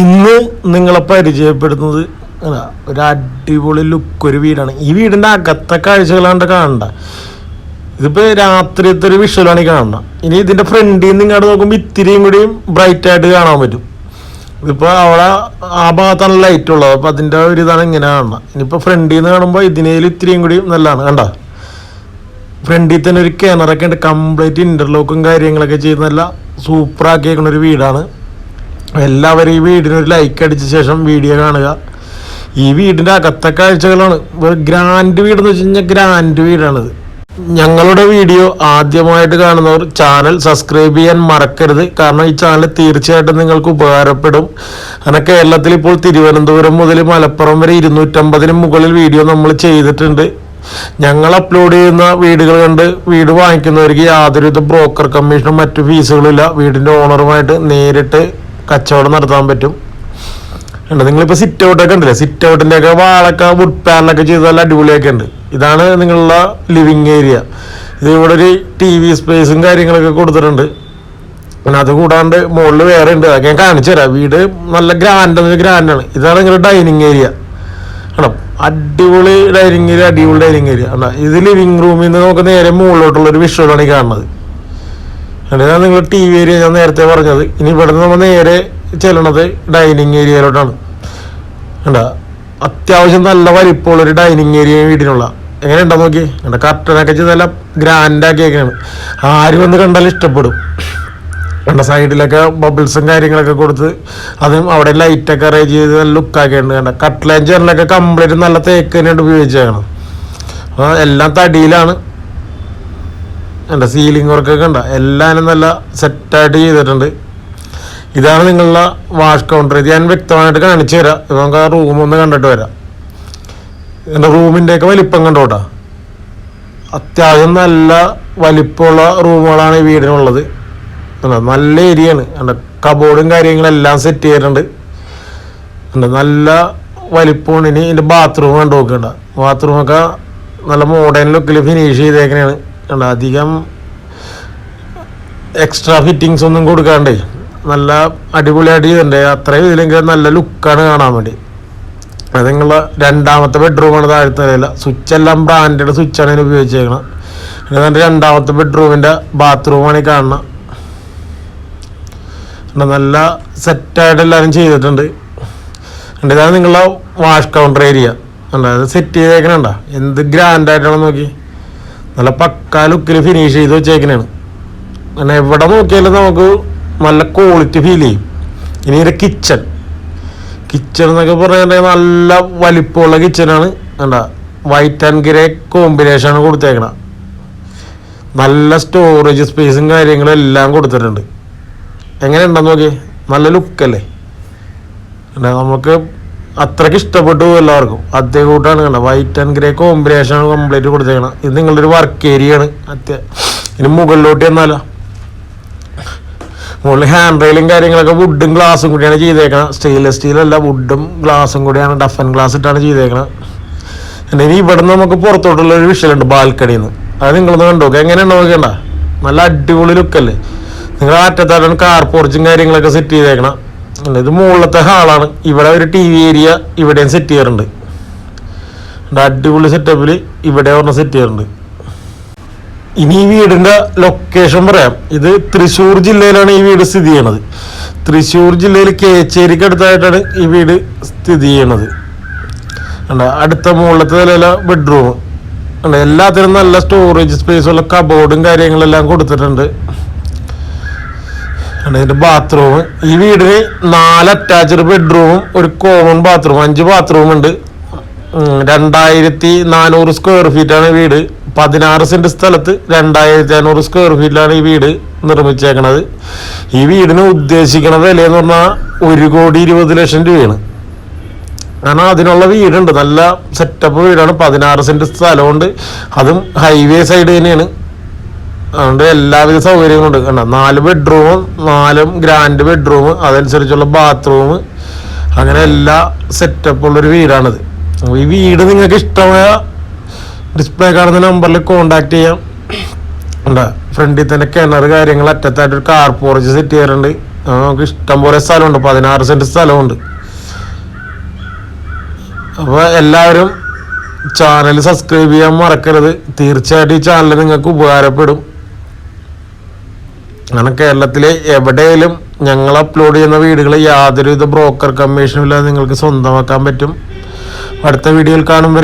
ഇന്ന് നിങ്ങളെ പരിചയപ്പെടുത്തുന്നത് ഒരു അടിപൊളി ലുക്ക് ഒരു വീടാണ്. ഈ വീടിന്റെ അകത്തെ കാഴ്ചകളാണ്ട് കാണണ്ട. ഇതിപ്പോ രാത്രിയത്തെ ഒരു വിഷ്വലാണ് ഈ കാണുന്നത് ഇനി ഇതിന്റെ ഫ്രണ്ടിൽ നിന്ന് ഇങ്ങോട്ട് നോക്കുമ്പോൾ ഇത്തിരിയും കൂടിയും ബ്രൈറ്റ് ആയിട്ട് കാണാൻ പറ്റും. ഇതിപ്പോ അവിടെ ആ ഭാഗത്താണ് ലൈറ്റ് ഉള്ളത്. അപ്പൊ അതിന്റെ ഒരു ഇതാണ് ഇങ്ങനെ കാണുന്നത്. ഇനിയിപ്പോ ഫ്രണ്ടിൽ നിന്ന് കാണുമ്പോൾ ഇതിനേലും ഇത്തിരിയും കൂടി നല്ലതാണ്. കണ്ട? ഫ്രണ്ടിൽ തന്നെ ഒരു കിണറൊക്കെ ഉണ്ട്. കംപ്ലീറ്റ് ഇന്റർലോക്കും കാര്യങ്ങളൊക്കെ ചെയ്ത് നല്ല സൂപ്പർ ആക്കിയേക്കുന്ന ഒരു വീടാണ്. എല്ലാവരും ഈ വീടിന് ഒരു ലൈക്ക് അടിച്ച ശേഷം വീഡിയോ കാണുക. ഈ വീടിന്റെ അകത്തെ കാഴ്ചകളാണ്. ഗ്രാൻഡ് വീട് എന്ന് വെച്ച് കഴിഞ്ഞാൽ ഗ്രാൻഡ് വീടാണിത്. ഞങ്ങളുടെ വീഡിയോ ആദ്യമായിട്ട് കാണുന്നവർ ചാനൽ സബ്സ്ക്രൈബ് ചെയ്യാൻ മറക്കരുത്. കാരണം ഈ ചാനൽ തീർച്ചയായിട്ടും നിങ്ങൾക്ക് ഉപകാരപ്പെടും. അങ്ങനെ കേരളത്തിൽ ഇപ്പോൾ തിരുവനന്തപുരം മുതൽ മലപ്പുറം വരെ ഇരുന്നൂറ്റമ്പതിന് മുകളിൽ വീഡിയോ നമ്മൾ ചെയ്തിട്ടുണ്ട്. ഞങ്ങൾ അപ്ലോഡ് ചെയ്യുന്ന വീടുകൾ കണ്ട് വീട് വാങ്ങിക്കുന്നവർക്ക് യാതൊരുവിധ ബ്രോക്കർ കമ്മീഷനും മറ്റു ഫീസുകളില്ല വീടിന്റെ ഓണറുമായിട്ട് നേരിട്ട് കച്ചവടം നടത്താൻ പറ്റും. ഉണ്ട് നിങ്ങളിപ്പോൾ സിറ്റ് ഔട്ടൊക്കെ ഉണ്ടല്ലേ? സിറ്റ് ഔട്ടിന്റെ ഒക്കെ വാളൊക്കെ വുഡ് പാനലൊക്കെ ചെയ്ത് നല്ല അടിപൊളിയൊക്കെ ഉണ്ട്. ഇതാണ് നിങ്ങളുടെ ലിവിങ് ഏരിയ ഇത് ഇവിടെ ഒരു ടി വി സ്പേസും കാര്യങ്ങളൊക്കെ കൊടുത്തിട്ടുണ്ട്. പിന്നെ അത് കൂടാണ്ട് മുകളിൽ വേറെ ഉണ്ട്. അതൊക്കെ ഞാൻ കാണിച്ചു തരാം. വീട് നല്ല ഗ്രാൻഡ് ഗ്രാൻഡാണ് ഇതാണ് നിങ്ങളുടെ ഡൈനിങ് ഏരിയ ആണോ അടിപൊളി ഡൈനിങ് ഏരിയ അടിപൊളി ഡൈനിങ് ഏരിയ ആണോ ഇത് ലിവിങ് റൂമിൽ നിന്ന് നമുക്ക് നേരെ മുകളിലോട്ടുള്ള ഒരു വിഷ്വലാണ് ഈ കാണുന്നത്. അതാണ് നിങ്ങൾ ടി വി ഏരിയ ഞാൻ നേരത്തെ പറഞ്ഞത്. ഇനി ഇവിടെ നമ്മൾ നേരെ ചെല്ലണത് ഡൈനിങ് ഏരിയയിലോട്ടാണ് കണ്ടാ? അത്യാവശ്യം നല്ല വലിപ്പമുള്ള ഒരു ഡൈനിങ് ഏരിയ വീടിനുള്ള. എങ്ങനെ ഉണ്ടോ നോക്കി കണ്ട കർട്ടനൊക്കെ ചെയ്ത് നല്ല ഗ്രാൻഡ് ആക്കിയൊക്കെയാണ് ആര് വന്ന് കണ്ടാലും ഇഷ്ടപ്പെടും. കണ്ട? സൈഡിലൊക്കെ ബബിൾസും കാര്യങ്ങളൊക്കെ കൊടുത്ത് അതും അവിടെ ലൈറ്റൊക്കെ അറേഞ്ച് ചെയ്ത് നല്ല ലുക്കാക്കിയിട്ടുണ്ട് കണ്ട? കട്ട്ലൈൻ ജനലൊക്കെ കംപ്ലീറ്റ് നല്ല തേക്ക് തന്നെയാണ് ഉപയോഗിച്ചേക്കണം എല്ലാം തടിയിലാണ്. കണ്ട സീലിംഗ് വർക്കൊക്കെ ഉണ്ട് എല്ലാം നല്ല സെറ്റായിട്ട് ചെയ്തിട്ടുണ്ട്. ഇതാണ് നിങ്ങളുടെ വാഷ് കൗണ്ടർ ഇത് ഞാൻ വ്യക്തമായിട്ട് കാണിച്ചു തരാം. ഇപ്പം നമുക്ക് ആ റൂം ഒന്ന് കണ്ടിട്ട് വരാം. എന്റെ റൂമിന്റെയൊക്കെ വലിപ്പം കണ്ടോട്ടാ അത്യാവശ്യം നല്ല വലിപ്പമുള്ള റൂമുകളാണ് ഈ വീടിനുള്ളത്? നല്ല ഏരിയയാണ് എന്റെ കബോർഡും കാര്യങ്ങളെല്ലാം സെറ്റ് ചെയ്തിട്ടുണ്ട്? നല്ല വലിപ്പമാണ് ഇനി ഇതിന്റെ ബാത്റൂം കണ്ടു നോക്കണ്ട ബാത്റൂമൊക്കെ നല്ല മോഡേൺ ലുക്കിൽ ഫിനിഷ് ചെയ്തേക്കണേണ്. കണ്ടോ അധികം എക്സ്ട്രാ ഫിറ്റിങ്സ് ഒന്നും കൊടുക്കാണ്ടേ. നല്ല അടിപൊളിയായിട്ട് ചെയ്തിട്ടുണ്ട് അത്രയും ഇതിലെങ്കിലും നല്ല ലുക്കാണ് കാണാൻ വേണ്ടി. അത് നിങ്ങളെ രണ്ടാമത്തെ ബെഡ്റൂമാണ് താഴത്തെ നില സ്വിച്ച് എല്ലാം ബ്രാൻഡഡ് സ്വിച്ചാണ് ഇതിന് ഉപയോഗിച്ചേക്കണം. രണ്ടാമത്തെ ബെഡ്റൂമിന്റെ ബാത്റൂമാണ് ഈ കാണുന്നത് നല്ല സെറ്റായിട്ട് എല്ലാവരും ചെയ്തിട്ടുണ്ട്. ഇതാണ് നിങ്ങളുടെ വാഷ് കൗണ്ടർ ഏരിയ അത് സെറ്റ് ചെയ്തേക്കണണ്ട എന്ത് ഗ്രാൻഡ് ആയിട്ടാണ് നോക്കി. നല്ല പക്കാ ലുക്കിൽ ഫിനിഷ് ചെയ്ത് വെച്ചേക്കണാണ്. അങ്ങനെ എവിടെ നോക്കിയാലും നമുക്ക് നല്ല ക്വാളിറ്റി ഫീൽ ചെയ്യും. ഇനി ഇതിന്റെ കിച്ചൺ കിച്ചൺ എന്നൊക്കെ പറയുന്നത് നല്ല വലിപ്പമുള്ള കിച്ചണാണ് വേണ്ട വൈറ്റ് ആൻഡ് ഗ്രേ കോമ്പിനേഷനാണ് കൊടുത്തേക്കണം. നല്ല സ്റ്റോറേജ് സ്പേസും കാര്യങ്ങളും എല്ലാം കൊടുത്തിട്ടുണ്ട്. എങ്ങനെ ഉണ്ടെന്ന് നോക്കി നല്ല ലുക്കല്ലേ നമുക്ക് അത്രയ്ക്ക് ഇഷ്ടപ്പെട്ടു എല്ലാവർക്കും. അതേ കൂട്ടാണ് കണ്ട വൈറ്റ് ആൻഡ് ഗ്രേ കോമ്പിനേഷൻ ആണ് കംപ്ലീറ്റ് കൊടുത്തേക്കണം ഇത് നിങ്ങളുടെ ഒരു വർക്ക് ഏരിയ ആണ്. അത്യ ഇനി മുകളിലോട്ട് എന്നാലോ മുകളിൽ ഹാൻഡ് റെയിലും കാര്യങ്ങളൊക്കെ വുഡും ഗ്ലാസും കൂടിയാണ് ചെയ്തേക്കണം സ്റ്റെയിൻലെസ് സ്റ്റീൽ സ്റ്റീലല്ല വുഡും ഗ്ലാസും കൂടിയാണ് ഡഫൻ ഗ്ലാസ് ഇട്ടാണ് ചെയ്തേക്കണം പിന്നെ ഇനി ഇവിടെ നമുക്ക് പുറത്തോട്ടുള്ള ഒരു വിഷയമുണ്ട് ബാൽക്കണിയിൽ നിന്ന് അത് നിങ്ങളൊന്ന് കണ്ടു നോക്കുക എങ്ങനെയുണ്ടോ നോക്കണ്ട നല്ല അടിപൊളി ലുക്കല്ലേ നിങ്ങൾ അറ്റത്താലും കാർ പോർച്ചും കാര്യങ്ങളൊക്കെ സെറ്റ് ചെയ്തേക്കണം അല്ല, ഇത് മുകളിലത്തെ ഹാളാണ് ഇവിടെ ഒരു ടി വി ഏരിയ ഇവിടെയും സെറ്റ് ചെയ്യാറുണ്ട് അടിപൊളി സെറ്റപ്പിൽ ഇവിടെ ഒരെണ്ണം സെറ്റ് ചെയ്യാറുണ്ട് ഇനി ഈ വീടിന്റെ ലൊക്കേഷൻ പറയാം ഇത് തൃശ്ശൂർ ജില്ലയിലാണ് ഈ വീട് സ്ഥിതി ചെയ്യണത് തൃശ്ശൂർ ജില്ലയിൽ കേച്ചേരിക്ക് അടുത്തായിട്ടാണ് ഈ വീട് സ്ഥിതി ചെയ്യണത്? അടുത്ത മുകളിലത്തെ നിലയിലെ ബെഡ്റൂം? എല്ലാത്തിനും നല്ല സ്റ്റോറേജ് സ്പേസുള്ള കബോർഡും കാര്യങ്ങളെല്ലാം കൊടുത്തിട്ടുണ്ട്? ഇതിന്റെ ബാത്റൂം ഈ വീടിന് നാല് അറ്റാച്ച്ഡ് ബെഡ്റൂമും ഒരു കോമൺ ബാത്റൂം അഞ്ച് ബാത്റൂം ഉണ്ട്. രണ്ടായിരത്തി നാനൂറ് സ്ക്വയർ ആണ് വീട്. പതിനാറ് സെന്റ് സ്ഥലത്ത് രണ്ടായിരത്തി അഞ്ഞൂറ് സ്ക്വയർ ഫീറ്റിലാണ് ഈ വീട് നിർമ്മിച്ചേക്കണത്. ഈ വീടിന് ഉദ്ദേശിക്കണ വില എന്ന് പറഞ്ഞാൽ ഒരു കോടി ഇരുപത് ലക്ഷം രൂപയാണ്. കാരണം അതിനുള്ള വീടുണ്ട്. നല്ല സെറ്റപ്പ് വീടാണ്. പതിനാറ് സെന്റ് സ്ഥലമുണ്ട്. അതും ഹൈവേ സൈഡ് തന്നെയാണ്. അതുകൊണ്ട് എല്ലാവിധ സൗകര്യങ്ങളും ഉണ്ട്. കണ്ട? നാല് ബെഡ്റൂം നാലും ഗ്രാൻഡ് ബെഡ്റൂം അതനുസരിച്ചുള്ള ബാത്റൂം അങ്ങനെ എല്ലാ സെറ്റപ്പ് ഉള്ളൊരു വീടാണിത്. ഈ വീട് നിങ്ങൾക്ക് ഇഷ്ടമായ ഡിസ്പ്ലേ കാണുന്ന നമ്പറിൽ കോണ്ടാക്ട് ചെയ്യാം. ഉണ്ട് ഫ്രണ്ടിൽ തന്നെ കിണർ കാര്യങ്ങൾ അറ്റത്തായിട്ട് ഒരു കാർ പോർച്ച് സെറ്റ് ചെയ്യാറുണ്ട്. നമുക്ക് ഇഷ്ടം പോലെ സ്ഥലമുണ്ട്. പതിനാറ് സെന്റ് സ്ഥലമുണ്ട്. അപ്പോൾ എല്ലാവരും ചാനൽ സബ്സ്ക്രൈബ് ചെയ്യാൻ മറക്കരുത്. തീർച്ചയായിട്ടും ഈ ചാനൽ നിങ്ങൾക്ക് ഉപകാരപ്പെടും. അങ്ങനെ കേരളത്തിലെ എവിടെയും ഞങ്ങൾ അപ്ലോഡ് ചെയ്യുന്ന വീടുകൾ യാതൊരുവിധ ബ്രോക്കർ കമ്മീഷനും ഇല്ലാതെ നിങ്ങൾക്ക് സ്വന്തമാക്കാൻ പറ്റും. അടുത്ത വീഡിയോയിൽ കാണുമ്പോൾ